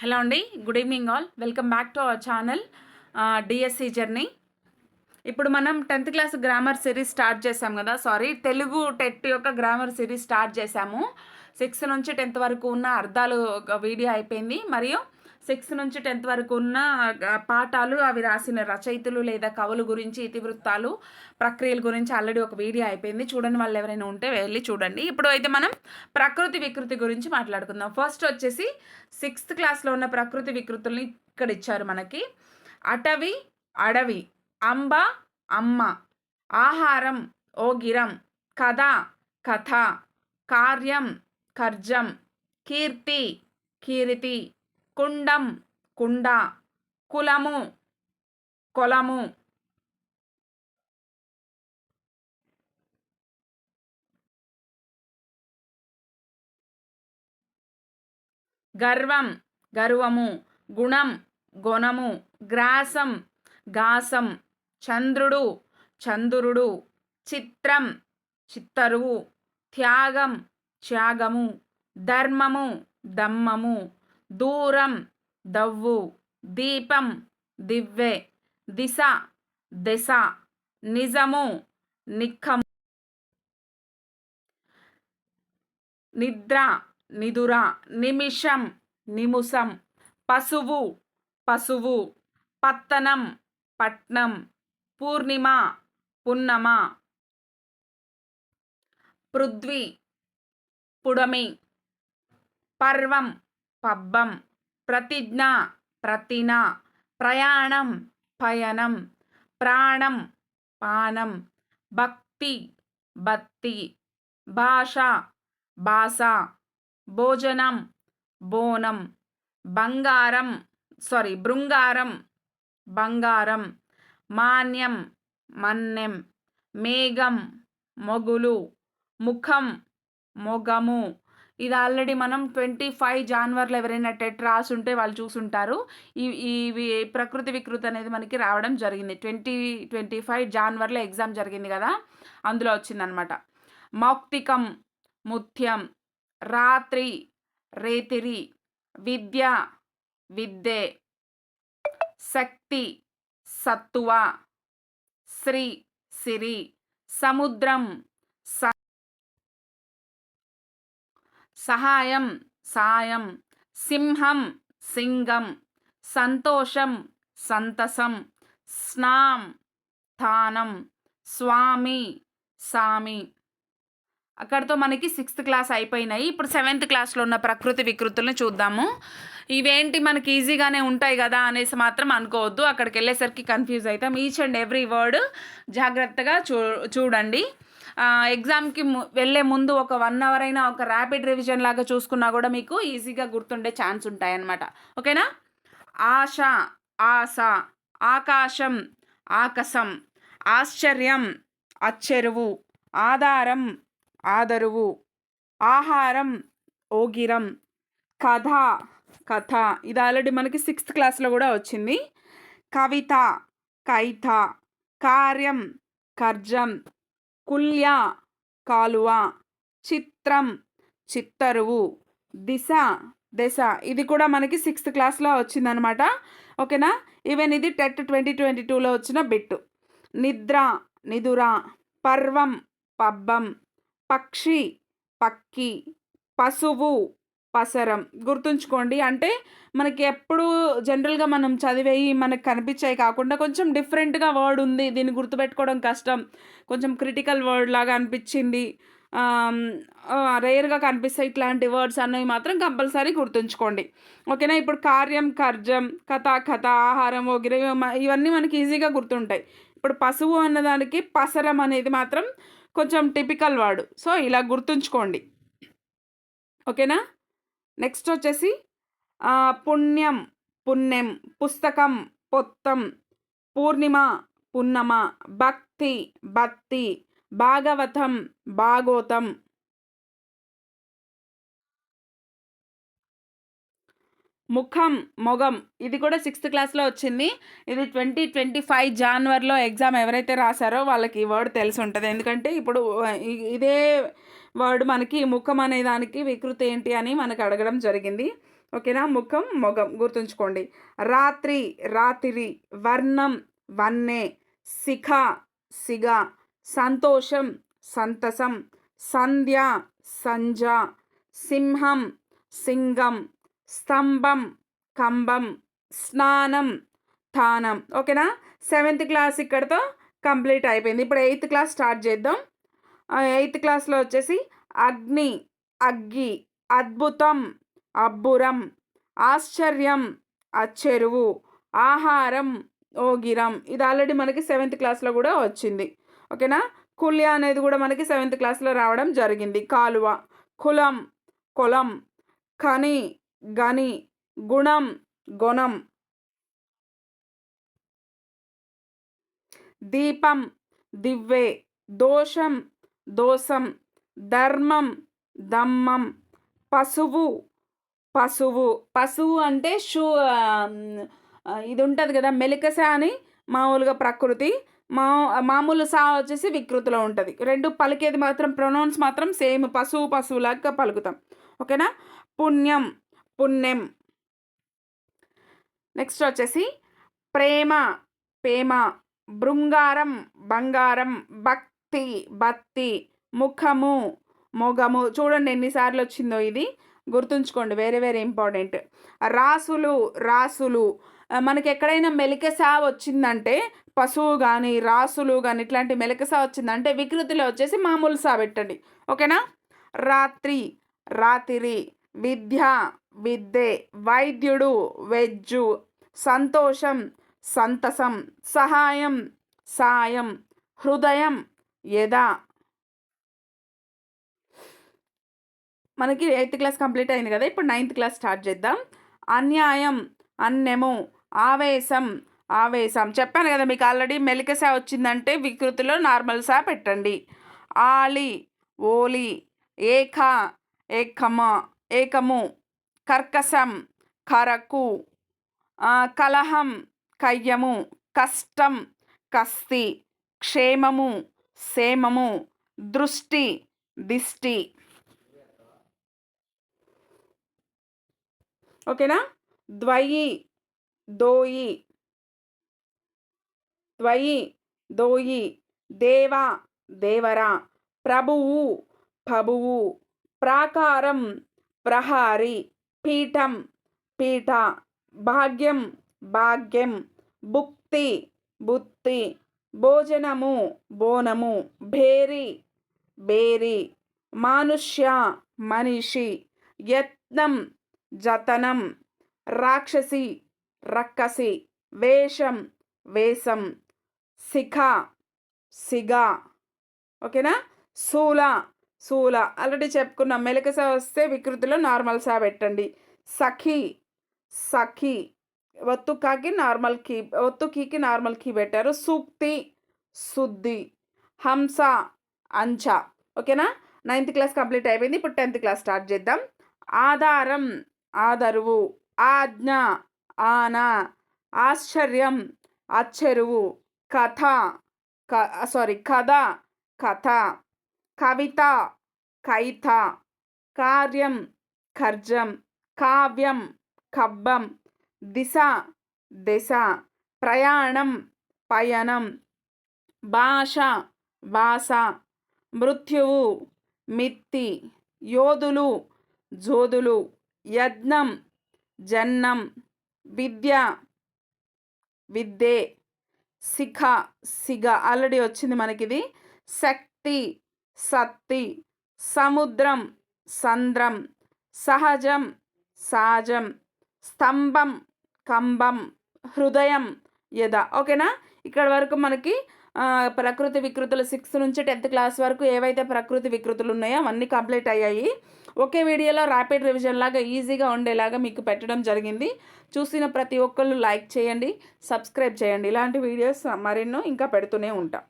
Hello అండి good evening all. Welcome back to our channel DSC journey. ఇప్పుడు మనం tenth class grammar series start చేసాం కదా sorry Telugu TET యొక్క గ్రామర్ సిరీస్ స్టార్ట్ చేసాము సిక్స్త్ నుంచి టెన్త్ వరకు ఉన్న అర్థాలు ఒక వీడియో అయిపోయింది. మరియు సిక్స్త్ నుంచి టెన్త్ వరకు ఉన్న పాఠాలు అవి రాసిన రచయితలు లేదా కవులు గురించి ఇతివృత్తాలు ప్రక్రియల గురించి ఆల్రెడీ ఒక వీడియో అయిపోయింది. చూడని వాళ్ళు ఎవరైనా ఉంటే వెళ్ళి చూడండి. ఇప్పుడు అయితే మనం ప్రకృతి వికృతి గురించి మాట్లాడుకుందాం. ఫస్ట్ వచ్చేసి సిక్స్త్ క్లాస్లో ఉన్న ప్రకృతి వికృతుల్ని ఇక్కడ ఇచ్చారు మనకి. అటవి అడవి అంబ అమ్మ ఆహారం ఓగిరం కథ కథ కార్యం కర్జం కీర్తి కీరితి కుండం కుండ కులము కొలము. గర్వం గర్వము గుణం గుణము గ్రాసం గాసం చంద్రుడు చంద్రుడు చిత్రం చిత్తరువు త్యాగం త్యాగము ధర్మము దమ్మము. దూరం దవ్వు దీపం దివ్వె దిశ దెశ నిజము నిఖము నిద్ర నిదుర నిమిషం నిముసం పశువు పశువు పత్తనం పట్నం పూర్ణిమ పున్నమ. పృథ్వీ పుడమి పర్వం పబ్బం ప్రతిజ్ఞ ప్రతిన ప్రయాణం పయనం ప్రాణం పానం భక్తి బత్తి భాష భాష భోజనం బోనం బంగారం సారీ బృంగారం బంగారం మాన్యం మన్యం మేఘం మొగులు ముఖం మొగము ఇది ఆల్రెడీ మనం ట్వంటీ ఫైవ్ జాన్వర్లో ఎవరైనా టెట్ రాసుంటే వాళ్ళు చూసుంటారు. ఈ ఇవి ప్రకృతి వికృతి అనేది మనకి రావడం జరిగింది. ట్వంటీ ట్వంటీ ఫైవ్ జాన్వర్లో ఎగ్జామ్ జరిగింది కదా? అందులో వచ్చిందనమాట మౌక్తికం ముత్యం రాత్రి రేతిరి విద్య విద్దే శక్తి సత్తువ శ్రీ సిరి సముద్రం స సహాయం సాయం సింహం సింగం సంతోషం సంతసం స్నాం తానం స్వామి సామి. అక్కడితో మనకి సిక్స్త్ క్లాస్ అయిపోయినాయి. ఇప్పుడు సెవెంత్ క్లాస్లో ఉన్న ప్రకృతి వికృతులను చూద్దాము. ఇవేంటి మనకి ఈజీగానే ఉంటాయి కదా అనేసి మాత్రం అనుకోవద్దు. అక్కడికి వెళ్ళేసరికి కన్ఫ్యూజ్ అవుతాం. ఈచ్ అండ్ ఎవ్రీ వర్డ్ జాగ్రత్తగా చూ చూడండి. ఎగ్జామ్కి ము వెళ్ళే ముందు ఒక వన్ అవర్ అయినా ఒక ర్యాపిడ్ రివిజన్ లాగా చూసుకున్నా కూడా మీకు ఈజీగా గుర్తుండే ఛాన్స్ ఉంటాయన్నమాట. ఓకేనా? ఆశ ఆశ ఆకాశం ఆకసం ఆశ్చర్యం అచ్చెరువు ఆధారం ఆదరువు ఆహారం ఓగిరం కథ కథ. ఇది ఆల్రెడీ మనకి సిక్స్త్ క్లాస్లో కూడా వచ్చింది. కవిత కైత కార్యం కర్జం కుల్య కాలువ చిత్రం చిత్తరువు దిశ దశ. ఇది కూడా మనకి సిక్స్త్ క్లాస్లో వచ్చిందనమాట ఓకేనా? ఈవెన్ ఇది టెట్ ట్వంటీ ట్వంటీ టూలో వచ్చిన బిట్టు. నిద్ర నిదుర పర్వం పబ్బం పక్షి పక్కి పశువు పసరం. గుర్తుంచుకోండి అంటే మనకి ఎప్పుడు జనరల్గా మనం చదివేయి మనకు కనిపించాయి కాకుండా కొంచెం డిఫరెంట్గా వర్డ్ ఉంది దీన్ని గుర్తుపెట్టుకోవడం కష్టం. కొంచెం క్రిటికల్ వర్డ్ లాగా అనిపించింది రేర్గా కనిపిస్తాయి ఇట్లాంటి వర్డ్స్ అన్నవి మాత్రం కంపల్సరీ గుర్తుంచుకోండి. ఓకేనా? ఇప్పుడు కార్యం కర్జం కథ కథ ఆహారం వగిరే ఇవన్నీ మనకి ఈజీగా గుర్తుంటాయి. ఇప్పుడు పశువు అన్నదానికి పసరం అనేది మాత్రం కొంచెం టిపికల్ వర్డ్. సో ఇలా గుర్తుంచుకోండి. ఓకేనా? నెక్స్ట్ వచ్చేసి పుణ్యం పుణ్యం పుస్తకం పొత్తం పూర్ణిమ పున్నమ భక్తి భక్తి భాగవతం భాగోతం ముఖం మొగం ఇది కూడా సిక్స్త్ క్లాస్లో వచ్చింది. ఇది ట్వంటీ ట్వంటీ ఫైవ్ జాన్వరిలో ఎగ్జామ్ ఎవరైతే రాశారో వాళ్ళకి ఈ వర్డ్ తెలిసి ఉంటుంది. ఎందుకంటే ఇప్పుడు ఇదే వర్డ్ మనకి ముఖం అనే దానికి వికృతి ఏంటి అని మనకు అడగడం జరిగింది. ఓకేనా? ముఖం మొగం గుర్తుంచుకోండి. రాత్రి రాత్రి వర్ణం వన్నె శిఖ సిగ సంతోషం సంతసం సంధ్య సంజ సింహం సింగం స్తంభం కంబం స్నానం తానం. ఓకేనా? సెవెంత్ క్లాస్ ఇక్కడతో కంప్లీట్ అయిపోయింది. ఇప్పుడు ఎయిత్ క్లాస్ స్టార్ట్ చేద్దాం. ఎయిత్ క్లాస్లో వచ్చేసి అగ్ని అగ్గి అద్భుతం అబ్బురం ఆశ్చర్యం అచ్చెరువు ఆహారం ఓగిరం. ఇది ఆల్రెడీ మనకి సెవెంత్ క్లాస్లో కూడా వచ్చింది. ఓకేనా? కుల్య అనేది కూడా మనకి సెవెంత్ క్లాస్లో రావడం జరిగింది. కాలువ కులం కులం కని గని గుణం గుణం. దీపం దివ్వే. దోషం దోషం ధర్మం దమ్మం. పశువు పశువు. పశువు అంటే షూ ఇది ఉంటుంది కదా మెలికస అని మామూలుగా ప్రకృతి. మా మామూలు సా వచ్చేసి వికృతిలో ఉంటుంది. రెండు పలికేది మాత్రం ప్రొనౌన్స్ మాత్రం సేమ్ పశువు పశువులాగా పలుకుతాం. ఓకేనా? పుణ్యం. పుణ్యం. నెక్స్ట్ వచ్చేసి ప్రేమ పేమ బృంగారం బంగారం భక్తి బత్తి ముఖము మొగము. చూడండి ఎన్నిసార్లు వచ్చిందో ఇది. గుర్తుంచుకోండి వేరే వేరే ఇంపార్టెంట్. రాసులు రాసులు. మనకి ఎక్కడైనా మెలికసా వచ్చిందంటే పశువు కానీ రాసులు కానీ ఇట్లాంటి మెలికసా వచ్చిందంటే వికృతిలో వచ్చేసి మామూలు సా పెట్టండి. ఓకేనా? రాత్రి రాత్రి విద్య విద్య వైద్యుడు వెజ్జు సంతోషం సంతసం సహాయం సాయం హృదయం యదా మనకి ఎయిత్ క్లాస్ కంప్లీట్ అయింది కదా ఇప్పుడు నైన్త్ క్లాస్ స్టార్ట్ చేద్దాం. అన్యాయం అన్నెము ఆవేశం ఆవేశం. చెప్పాను కదా మీకు ఆల్రెడీ మెలికసా వచ్చిందంటే వికృతిలో నార్మల్ సా పెట్టండి. ఆలి ఓలి ఏఖ ఏకమ. ఏకము కర్కశం కరకు కలహం కయ్యము కష్టం కస్తి క్షేమము సేమము దృష్టి దిష్టి ఓకేనా ద్వయి దోయి ద్వయి దోయి దేవ దేవర ప్రభువు ప్రభువు ప్రాకారం ప్రహారి పీఠం పీఠ భాగ్యం భాగ్యం భుక్తి బుత్తి భోజనము బోనము భేరి బేరి మానుష్య మనిషి యత్నం జతనం రాక్షసి రక్కసి వేషం వేషం శిఖ సిగ ఓకేనా? శూల శూల ఆల్రెడీ చెప్పుకున్న మెలకస వస్తే వికృతిలో నార్మల్ సా పెట్టండి. సఖి. సఖి. ఒత్తు కాకి నార్మల్ కీ ఒత్తు కీకి నార్మల్ కీ పెట్టారు. సూక్తి. శుద్ధి హంస. అంచ. ఓకేనా? నైన్త్ క్లాస్ కంప్లీట్ అయిపోయింది. ఇప్పుడు టెన్త్ క్లాస్ స్టార్ట్ చేద్దాం. ఆధారం. ఆదరువు. ఆజ్ఞ. ఆన. ఆశ్చర్యం. అచ్చెరువు. కథ. క సారీ కథ. కథ. కవిత కైత కార్యం ఖర్జం కావ్యం కబ్బం దిశ దిశ ప్రయాణం పయనం భాష భాష మృత్యువు మిత్తి యోధులు జోదులు యజ్ఞం జన్నం విద్య విద్దే శిఖ సిగ ఆల్రెడీ వచ్చింది మనకిది. శక్తి సత్తి సముద్రం సంద్రం సహజం సహజం స్తంభం కంబం హృదయం యద. ఓకేనా? ఇక్కడ వరకు మనకి ప్రకృతి వికృతులు సిక్స్త్ నుంచి టెన్త్ క్లాస్ వరకు ఏవైతే ప్రకృతి వికృతులు ఉన్నాయో అవన్నీ కంప్లీట్ అయ్యాయి. ఒకే వీడియోలో ర్యాపిడ్ రివిజన్ లాగా ఈజీగా ఉండేలాగా మీకు పెట్టడం జరిగింది. చూసిన ప్రతి ఒక్కళ్ళు లైక్ చేయండి సబ్స్క్రైబ్ చేయండి. ఇలాంటి వీడియోస్ మరెన్నో ఇంకా పెడుతూనే ఉంటాం.